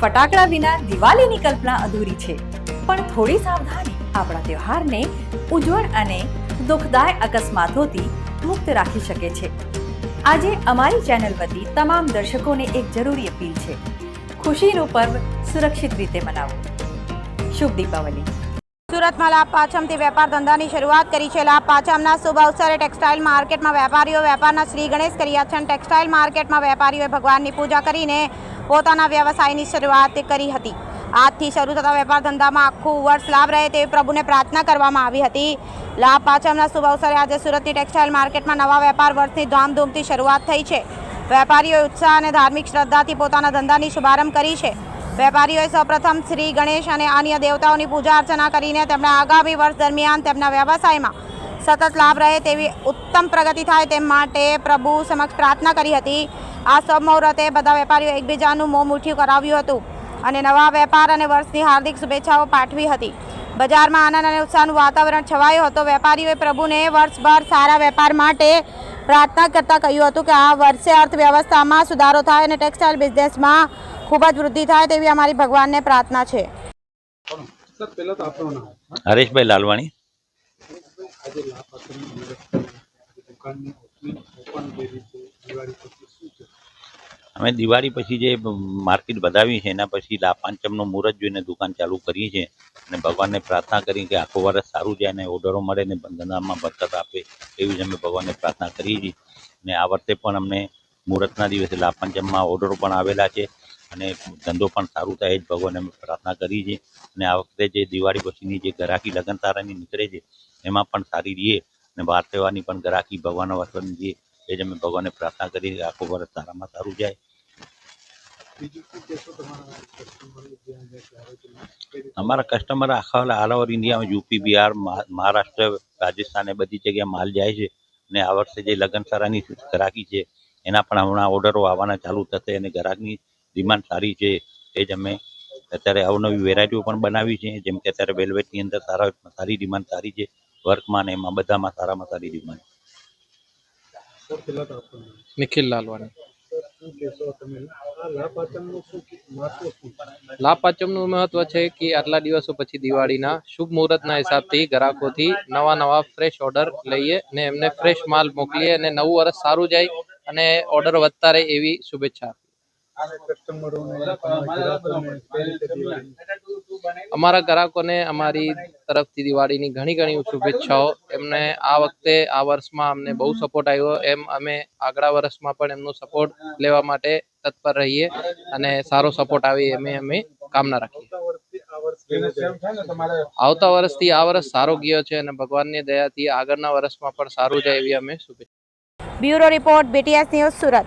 ફટાકડા વિના દિવાળીની કલ્પના અધૂરી છે. પણ થોડી સાવધાની આપણા તહેવારને ઉજ્જવળ અને દુઃખદાય અકસ્માતોથી મુક્ત રાખી શકે છે. આજે અમારી ચેનલ વતી તમામ દર્શકોને એક જરૂરી અપીલ છે. ખુશીનું પર્વ સુરક્ષિત રીતે મનાવો. શુભ દીપાવલી. સુરતમાં લાભ પાછમથી વેપાર ધંધાની શરૂઆત કરી છે. લાભ પાછમના શુભ અવસરે ટેક્સટાઇલ માર્કેટમાં વેપારીઓ, વેપારના શ્રી ગણેશ કર્યા છે ટેક્સટાઇલ માર્કેટમાં વેપારીઓએ ભગવાનની પૂજા કરીને પોતાના વ્યવસાયની શરૂઆત કરી હતી. આજથી શરૂ થતા વેપાર ધંધામાં આખું વર્ષ લાભ રહે તેવી પ્રભુને પ્રાર્થના કરવામાં આવી હતી. લાભ પાછળના શુભ અવસરે આજે સુરતની ટેક્સટાઇલ માર્કેટમાં નવા વેપાર વર્ષની ધામધૂમથી શરૂઆત થઈ છે. વેપારીઓએ ઉત્સાહ અને ધાર્મિક શ્રદ્ધાથી પોતાના ધંધાની શુભારંભ કરી છે. વેપારીઓએ સૌપ્રથમ શ્રી ગણેશ અને અન્ય દેવતાઓની પૂજા અર્ચના કરીને તેમના આગામી વર્ષ દરમિયાન તેમના વ્યવસાયમાં સતત લાભ રહે તેવી ઉત્તમ પ્રગતિ થાય તે માટે પ્રભુ સમક્ષ પ્રાર્થના કરી હતી. આ સબ મુહૂર્તે બધા વેપારીઓ એકબીજાનું મોં મુઠ્ઠિયું કરાવ્યું હતું અને નવા વેપાર અને વર્ષની હાર્દિક શુભેચ્છાઓ પાઠવી હતી. બજારમાં આનંદ અને ઉત્સાહનું વાતાવરણ છવાયું હતું. વેપારીઓએ પ્રભુને વર્ષભર સારા વેપાર માટે પ્રાર્થના કરતાં કહ્યું હતું કે આ વર્ષે અર્થવ્યવસ્થામાં સુધારો થાય અને ટેક્સટાઇલ બિઝનેસમાં ખૂબ જ વૃદ્ધિ થાય તેવી અમારી ભગવાનને પ્રાર્થના છે. સર પહેલા તો આપણું નામ. હરેશભાઈ લાલવાણી. અમે દિવાળી પછી જે માર્કેટ વધાવી છે, એના પછી લા પાંચમનું મુહૂર્ત જોઈને દુકાન ચાલુ કરી છે અને ભગવાનને પ્રાર્થના કરી કે આખો વર્ષ સારું જાય અને ઓર્ડરો મળે ને ધંધામાં બરકત આપે, એવી જ અમે ભગવાનને પ્રાર્થના કરી છે અને આ વર્ષે પણ અમને મુહૂર્તના દિવસે લાપાંચમમાં ઓર્ડરો પણ આવેલા છે અને ધંધો પણ સારું થાય જ ભગવાનને અમે પ્રાર્થના કરી છે અને આ વખતે જે દિવાળી પછીની જે ગ્રાહકી લગ્ન તારાની નીકળે છે, એમાં પણ સારી રહીએ અને વાર તહેવારની પણ ગ્રાહકી ભગવાનના વસ્ત્રની દઈએ એ જ અમે ભગવાનને પ્રાર્થના કરી આખું વર્ષ સારામાં સારું જાય. અમારા કસ્ટમર આખા ઓલ ઓવર ઇન્ડિયામાં યુપી બિહાર મહા- મહારાષ્ટ્ર રાજસ્થાન એ બધી જગ્યાએ માલ જાય છે અને આ વર્ષે જે લગ્ન સારાની ગ્રાહકી છે એના પણ હમણાં ઓર્ડરો આવવાના ચાલુ થશે અને ગ્રાહકની ડિમાન્ડ સારી છે એ જ અમે અત્યારે અવનવી વેરાયટીઓ પણ બનાવી છે જેમ કે અત્યારે વેલ્વેટની અંદર સારા સારી ડિમાન્ડ સારી છે વર્કમાં ને એમાં બધામાં સારામાં સારી ડિમાન્ડ. નિખિલ લાલવાણી. શું મહત્વ છે કે આટલા દિવસો પછી દિવાળીના શુભ મુહૂર્તના હિસાબથી ગ્રાહકોથી નવા નવા ફ્રેશ ઓર્ડર લઈએ ને એમને ફ્રેશ માલ મોકલીએ અને નવું વર્ષ સારું જાય અને ઓર્ડર વધતા રહે એવી શુભેચ્છા અને અમારા ગ્રાહકોને અમારી તરફથી દિવાળીની ઘણી ઘણી શુભેચ્છાઓ. એમને આ વખતે આ વર્ષમાં અમને બહુ સપોર્ટ આવ્યો. એમ અમે આગલા વર્ષમાં પણ એમનો સપોર્ટ લેવા માટે તત્પર રહીએ અને સારો સપોર્ટ આવે અમે અમે કામના રાખીએ. આવતા વર્ષથી આ વર્ષ સારો ગયો છે અને ભગવાનની દયાથી આગળના વર્ષમાં પણ સારું જાય એવી અમે શુભેચ્છા. Bureau report BTS news Surat.